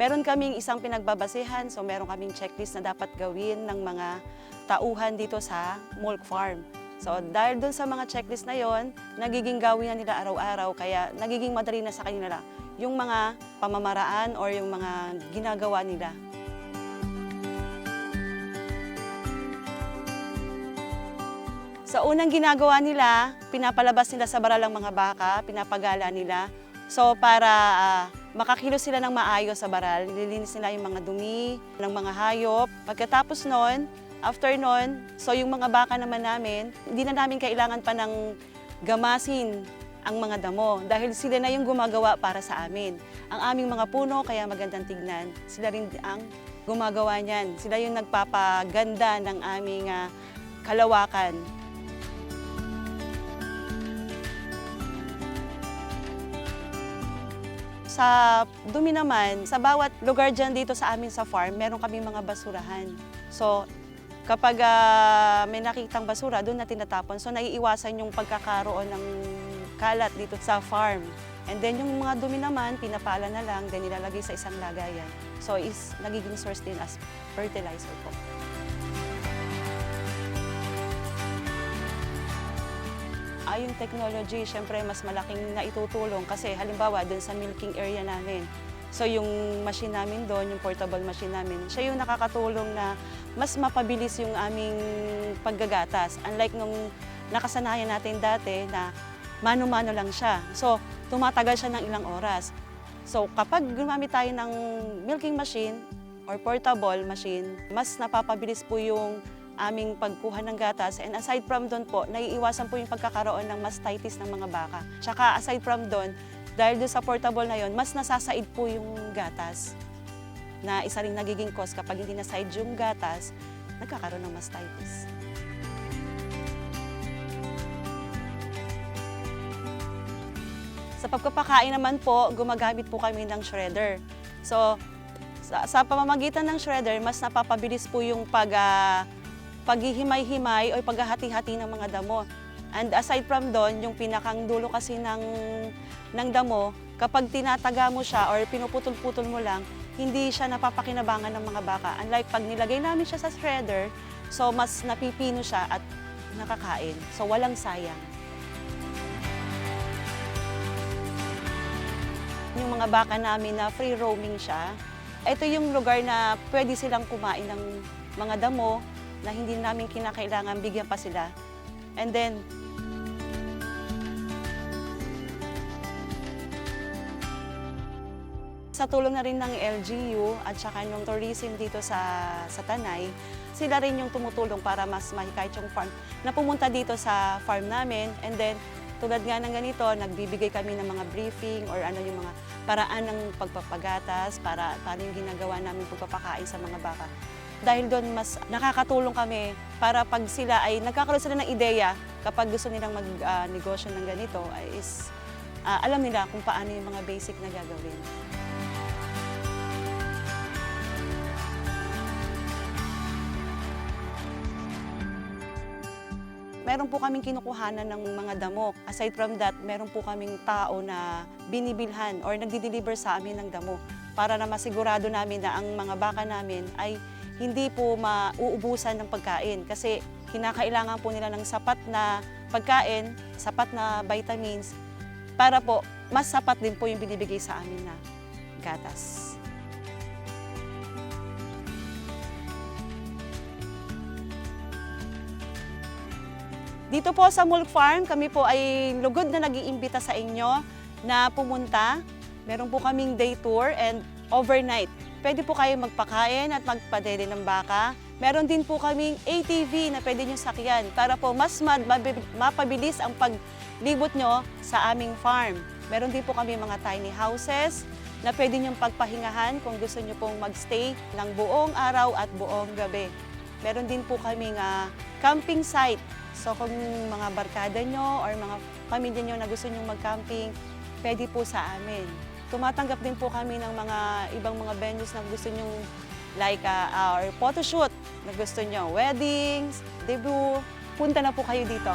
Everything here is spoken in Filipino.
Meron kaming isang pinagbabasehan, so meron kaming checklist na dapat gawin ng mga tauhan dito sa Mulk Farm. So dahil dun sa mga checklist na yon, nagiging gawin na nila araw-araw, kaya nagiging madali na sa kanila yung mga pamamaraan or yung mga ginagawa nila. Sa unang ginagawa nila, pinapalabas nila sa baral ang mga baka, pinapagala nila. So para ah, makakilos sila ng maayos sa baral, nililinis nila yung mga dumi ng mga hayop. Pagkatapos nun, after nun, so yung mga baka naman namin, hindi na namin kailangan pa ng gamasin ang mga damo dahil sila na yung gumagawa para sa amin. Ang aming mga puno, kaya magandang tignan, sila rin ang gumagawa niyan. Sila yung nagpapaganda ng aming ah, kalawakan. Sa dumi naman, sa bawat lugar dyan dito sa amin sa farm, meron kami mga basurahan. So, kapag ah, may nakitang basura, doon na tinatapon. So, naiiwasan yung pagkakaroon ng kalat dito sa farm. And then, yung mga dumi naman, pinapala na lang, then nilalagay sa isang lagayan. So, is nagiging source din as fertilizer po. Ah, yung technology, syempre mas malaking naitutulong kasi halimbawa dun sa milking area namin. So yung machine namin doon, yung portable machine namin, siya yung nakakatulong na mas mapabilis yung aming paggagatas. Unlike nung nakasanayan natin dati na mano-mano lang siya. So tumatagal siya ng ilang oras. So kapag gumamit tayo ng milking machine or portable machine, mas napapabilis po yung aming pagkuha ng gatas. And aside from doon po, naiiwasan po yung pagkakaroon ng mastitis ng mga baka. Tsaka aside from doon, dahil doon sa portable na yon, mas nasasaid po yung gatas. Na isa ring nagiging cause kapag hindi nasaid yung gatas, nagkakaroon ng mastitis. Sa pagpapakain naman po, gumagamit po kami ng shredder. So, sa, sa pamamagitan ng shredder, mas napapabilis po yung pag, ah, paghihimay-himay o paghahati-hati ng mga damo. And aside from doon, yung pinakang dulo kasi ng, ng damo, kapag tinataga mo siya or pinuputol-putol mo lang, hindi siya napapakinabangan ng mga baka. Unlike pag nilagay namin siya sa shredder, so mas napipino siya at nakakain. So walang sayang. Yung mga baka namin na free roaming siya, ito yung lugar na pwede silang kumain ng mga damo na hindi namin kinakailangan bigyan pa sila. And then, sa tulong na rin ng LGU at saka ng tourism dito sa, sa Tanay, sila rin yung tumutulong para mas mahikayat yung farm na pumunta dito sa farm namin and then tulad nga ng ganito, nagbibigay kami ng mga briefing or ano yung mga paraan ng pagpapagatas, para paano yung ginagawa namin pagpapakain sa mga baka. Dahil doon mas nakakatulong kami para pag sila ay nagkakaroon sila ng ideya kapag gusto nilang mag-negosyo ng ganito ay is ah, alam nila kung paano yung mga basic na gagawin. Meron po kaming kinukuhanan ng mga damo. Aside from that, meron po kaming tao na binibilhan or nagdi-deliver sa amin ng damo para na masigurado namin na ang mga baka namin ay hindi po mauubusan ng pagkain kasi kinakailangan po nila ng sapat na pagkain, sapat na vitamins para po mas sapat din po yung binibigay sa amin na gatas. Dito po sa Mulk Farm, kami po ay lugod na nag-iimbita sa inyo na pumunta. Meron po kaming day tour and overnight. Pwede po kayo magpakain at magpadede ng baka. Meron din po kaming ATV na pwede nyo sakyan para po mas mapabilis ang paglibot nyo sa aming farm. Meron din po kami mga tiny houses na pwede nyong pagpahingahan kung gusto nyo pong magstay ng buong araw at buong gabi. Meron din po kaming ah, camping site. So kung mga barkada nyo or mga pamilya nyo na gusto nyo mag-camping, pwede po sa amin. Tumatanggap din po kami ng mga ibang mga venues na gusto nyo like ah, our photoshoot na gusto nyo, weddings, debut. Punta na po kayo dito.